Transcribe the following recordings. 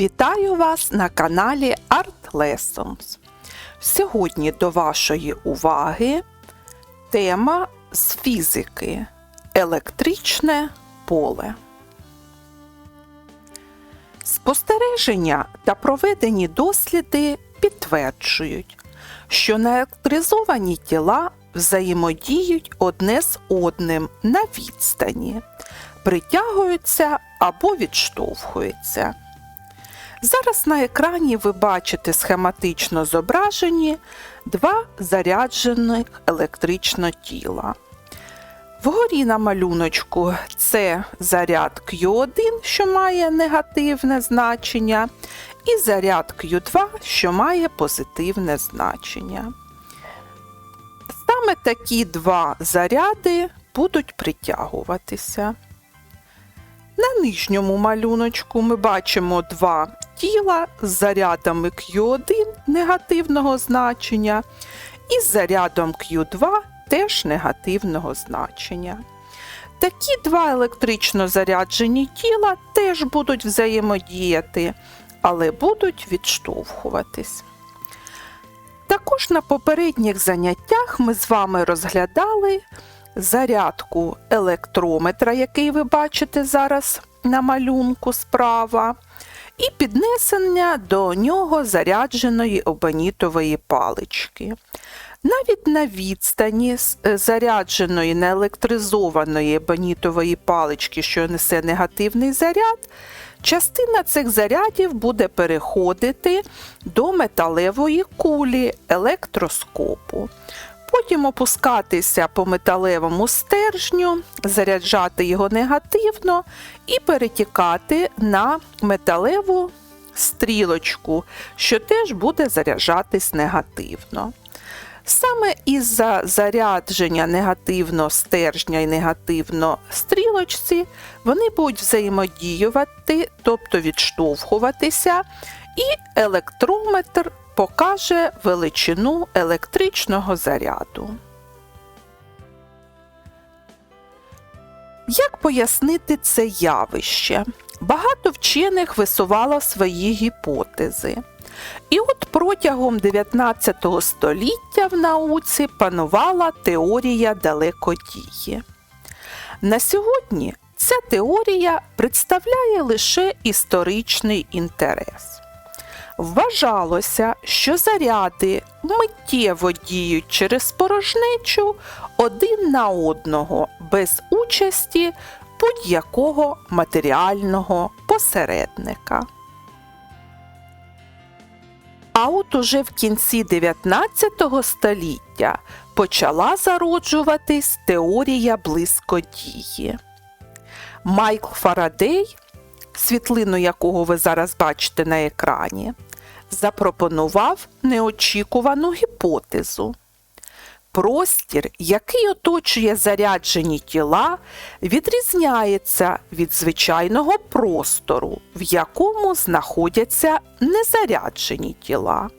Вітаю вас на каналі Art Lessons. Сьогодні до вашої уваги тема з фізики Електричне поле. Спостереження та проведені досліди підтверджують, що наелектризовані тіла взаємодіють одне з одним на відстані, притягуються або відштовхуються. Зараз на екрані ви бачите схематично зображені два заряджених електрично тіла. Вгорі на малюночку це заряд Q1, що має негативне значення, і заряд Q2, що має позитивне значення. Саме такі два заряди будуть притягуватися. На нижньому малюночку ми бачимо два тіла з зарядами Q1 негативного значення і з зарядом Q2 теж негативного значення. Такі два електрично заряджені тіла теж будуть взаємодіяти, але будуть відштовхуватись. Також на попередніх заняттях ми з вами розглядали зарядку електрометра, який ви бачите зараз на малюнку справа, і піднесення до нього зарядженої обанітової палички. Навіть на відстані е, зарядженої неелектризованої ебонітової палички, що несе негативний заряд, частина цих зарядів буде переходити до металевої кулі електроскопу. Потім опускатися по металевому стержню, заряджати його негативно і перетікати на металеву стрілочку, що теж буде заряджатись негативно. Саме із-за зарядження негативно стержня і негативно стрілочці вони будуть взаємодіювати, тобто відштовхуватися, і електрометр покаже величину електричного заряду. Як пояснити це явище? Багато вчених висувало свої гіпотези. І от протягом 19 століття в науці панувала теорія далекодії. На сьогодні ця теорія представляє лише історичний інтерес. Вважалося, що заряди миттєво діють через порожнечу один на одного без участі будь-якого матеріального посередника. А от уже в кінці 19 століття почала зароджуватись теорія близькодії. Майкл Фарадей, світлину якого ви зараз бачите на екрані, запропонував неочікувану гіпотезу. Простір, який оточує заряджені тіла, відрізняється від звичайного простору, в якому знаходяться незаряджені тіла.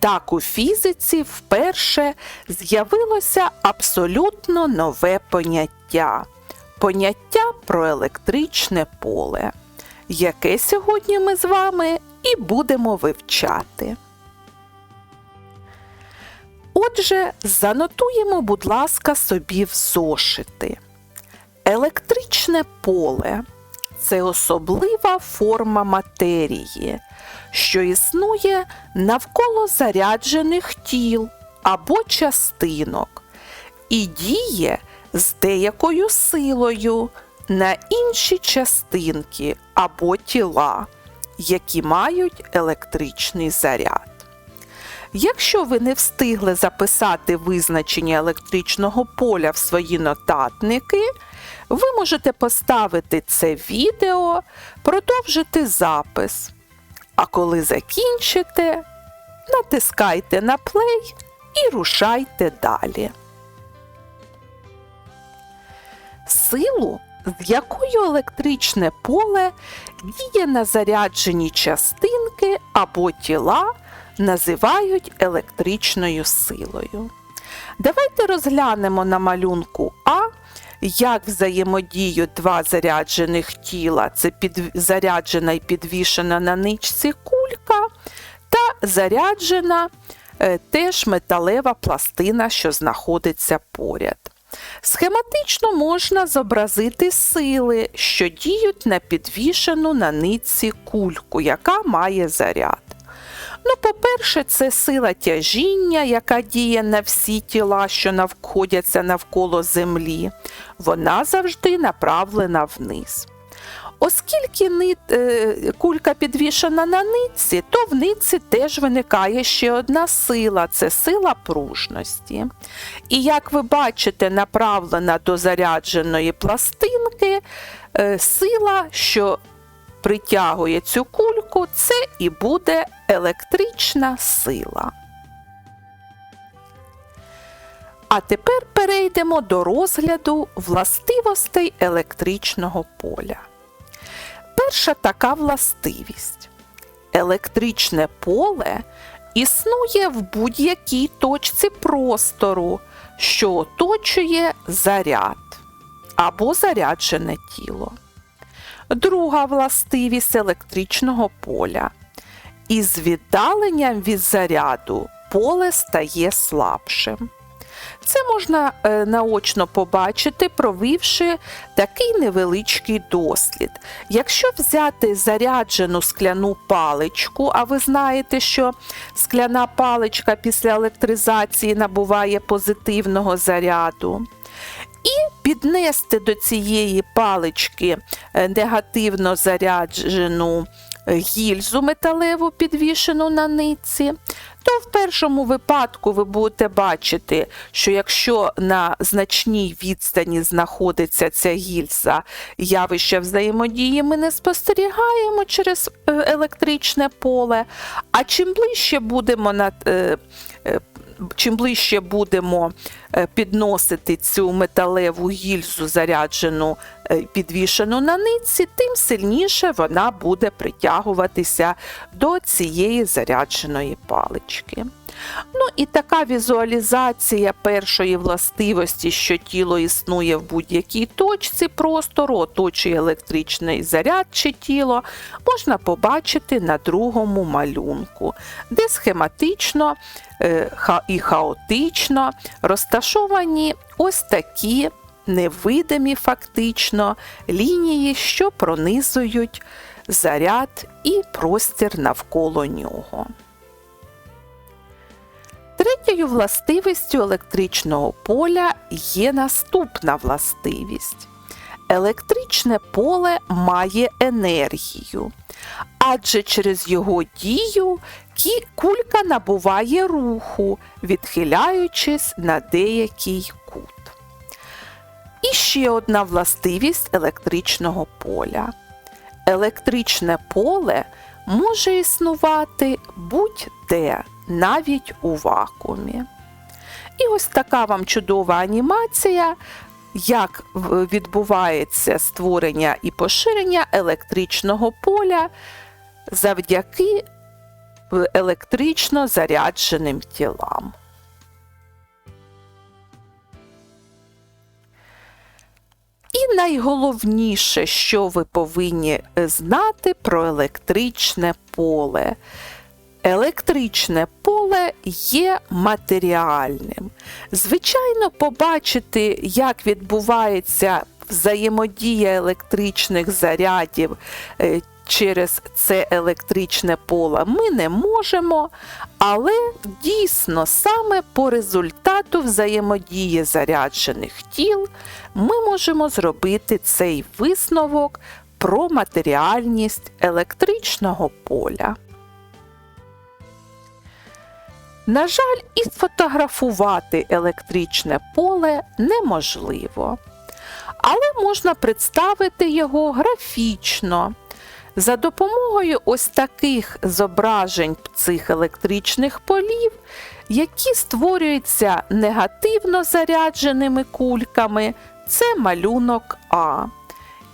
Так у фізиці вперше з'явилося абсолютно нове поняття поняття про електричне поле, яке сьогодні ми з вами і будемо вивчати. Отже, занотуємо, будь ласка, собі в зошити. Електричне поле це особлива форма матерії, що існує навколо заряджених тіл або частинок, і діє з деякою силою на інші частинки або тіла, які мають електричний заряд. Якщо ви не встигли записати визначення електричного поля в свої нотатники, ви можете поставити це відео, продовжити запис. А коли закінчите, натискайте на плей і рушайте далі. Силу, з якою електричне поле діє на заряджені частинки або тіла, називають електричною силою. Давайте розглянемо на малюнку А, як взаємодіють два заряджених тіла, це заряджена і підвішена на ничці кулька, та заряджена е, теж металева пластина, що знаходиться поряд. Схематично можна зобразити сили, що діють на підвішену на нитці кульку, яка має заряд. Ну, по-перше, це сила тяжіння, яка діє на всі тіла, що навходяться навколо землі. Вона завжди направлена вниз. Оскільки нит, е, кулька підвішена на нитці, то в нитці теж виникає ще одна сила це сила пружності. І як ви бачите, направлена до зарядженої пластинки е, сила, що притягує цю кульку, це і буде електрична сила. А тепер перейдемо до розгляду властивостей електричного поля. Перша така властивість. Електричне поле існує в будь-якій точці простору, що оточує заряд або заряджене тіло. Друга властивість електричного поля. Із віддаленням від заряду поле стає слабшим. Це можна е, наочно побачити, провівши такий невеличкий дослід. Якщо взяти заряджену скляну паличку, а ви знаєте, що скляна паличка після електризації набуває позитивного заряду, і піднести до цієї палички е, негативно заряджену гільзу металеву, підвішену на нитці, то в першому випадку ви будете бачити, що якщо на значній відстані знаходиться ця гільза, явище взаємодії ми не спостерігаємо через е, електричне поле, а чим ближче будемо на Чим ближче будемо підносити цю металеву гільзу, заряджену, підвішену на нитці, тим сильніше вона буде притягуватися до цієї зарядженої палички. Ну і така візуалізація першої властивості, що тіло існує в будь-якій точці простору, оточує електричний заряд чи тіло, можна побачити на другому малюнку, де схематично е, і хаотично розташовані ось такі невидимі фактично лінії, що пронизують заряд і простір навколо нього. Третьою властивістю електричного поля є наступна властивість. Електричне поле має енергію, адже через його дію кулька набуває руху, відхиляючись на деякий кут. І ще одна властивість електричного поля. Електричне поле може існувати будь-де навіть у вакуумі. І ось така вам чудова анімація, як відбувається створення і поширення електричного поля завдяки електрично зарядженим тілам. І найголовніше, що ви повинні знати про електричне поле. Електричне поле є матеріальним. Звичайно, побачити, як відбувається взаємодія електричних зарядів е, через це електричне поле, ми не можемо, але дійсно саме по результату взаємодії заряджених тіл ми можемо зробити цей висновок про матеріальність електричного поля. На жаль, і сфотографувати електричне поле неможливо, але можна представити його графічно. За допомогою ось таких зображень цих електричних полів, які створюються негативно зарядженими кульками, це малюнок А,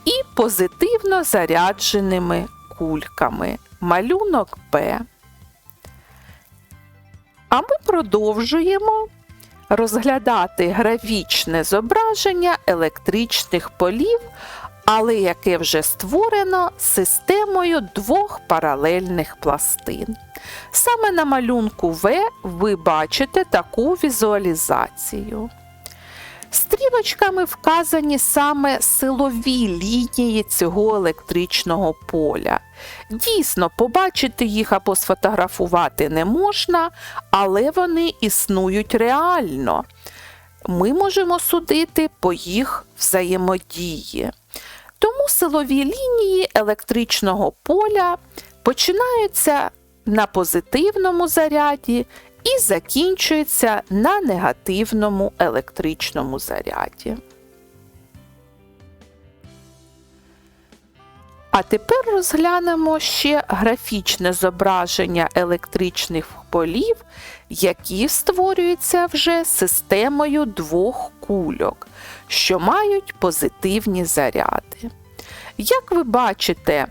і позитивно зарядженими кульками малюнок Б. А ми продовжуємо розглядати графічне зображення електричних полів, але яке вже створено системою двох паралельних пластин. Саме на малюнку В ви бачите таку візуалізацію. Стрілочками вказані саме силові лінії цього електричного поля. Дійсно, побачити їх або сфотографувати не можна, але вони існують реально. Ми можемо судити по їх взаємодії. Тому силові лінії електричного поля починаються на позитивному заряді і закінчуються на негативному електричному заряді. А тепер розглянемо ще графічне зображення електричних полів, які створюються вже системою двох кульок, що мають позитивні заряди. Як ви бачите,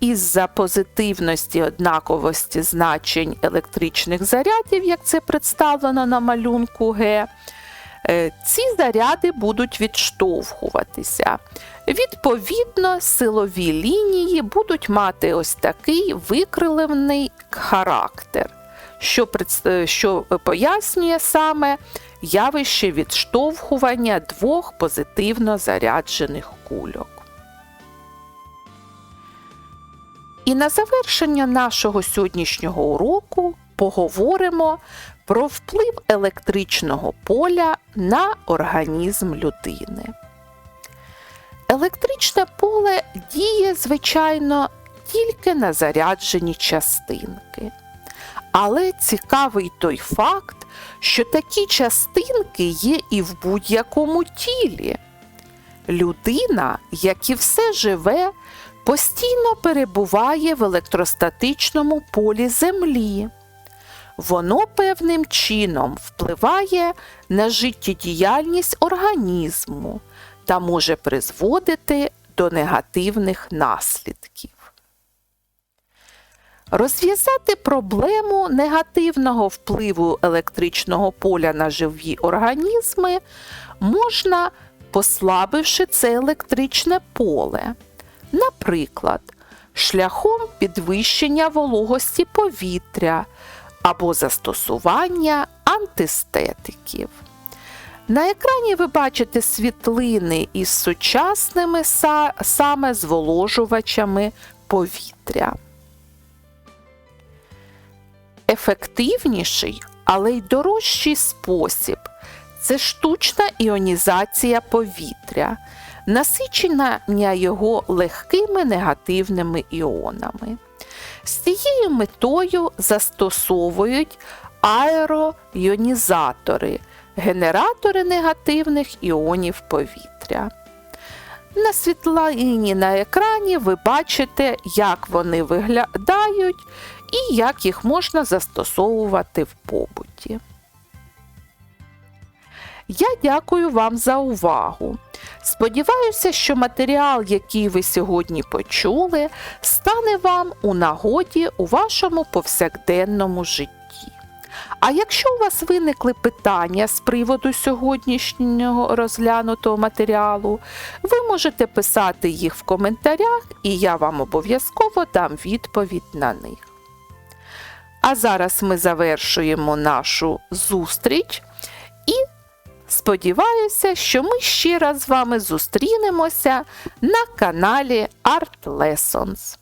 із-за позитивності однаковості значень електричних зарядів, як це представлено на малюнку Г, е, ці заряди будуть відштовхуватися. Відповідно, силові лінії будуть мати ось такий викрилений характер, що, що пояснює саме явище відштовхування двох позитивно заряджених кульок. І на завершення нашого сьогоднішнього уроку поговоримо про вплив електричного поля на організм людини. Електричне поле діє, звичайно, тільки на заряджені частинки. Але цікавий той факт, що такі частинки є і в будь-якому тілі. Людина, як і все живе, постійно перебуває в електростатичному полі Землі. Воно певним чином впливає на життєдіяльність організму та може призводити до негативних наслідків. Розв'язати проблему негативного впливу електричного поля на живі організми можна, послабивши це електричне поле. Наприклад, шляхом підвищення вологості повітря або застосування антистетиків. На екрані ви бачите світлини із сучасними са- саме зволожувачами повітря. Ефективніший, але й дорожчий спосіб це штучна іонізація повітря, насичення його легкими негативними іонами. З цією метою застосовують аероіонізатори, генератори негативних іонів повітря. На світлині на екрані ви бачите, як вони виглядають і як їх можна застосовувати в побуті. Я дякую вам за увагу. Сподіваюся, що матеріал, який ви сьогодні почули, стане вам у нагоді у вашому повсякденному житті. А якщо у вас виникли питання з приводу сьогоднішнього розглянутого матеріалу, ви можете писати їх в коментарях, і я вам обов'язково дам відповідь на них. А зараз ми завершуємо нашу зустріч сподіваюся, що ми ще раз з вами зустрінемося на каналі Art Lessons.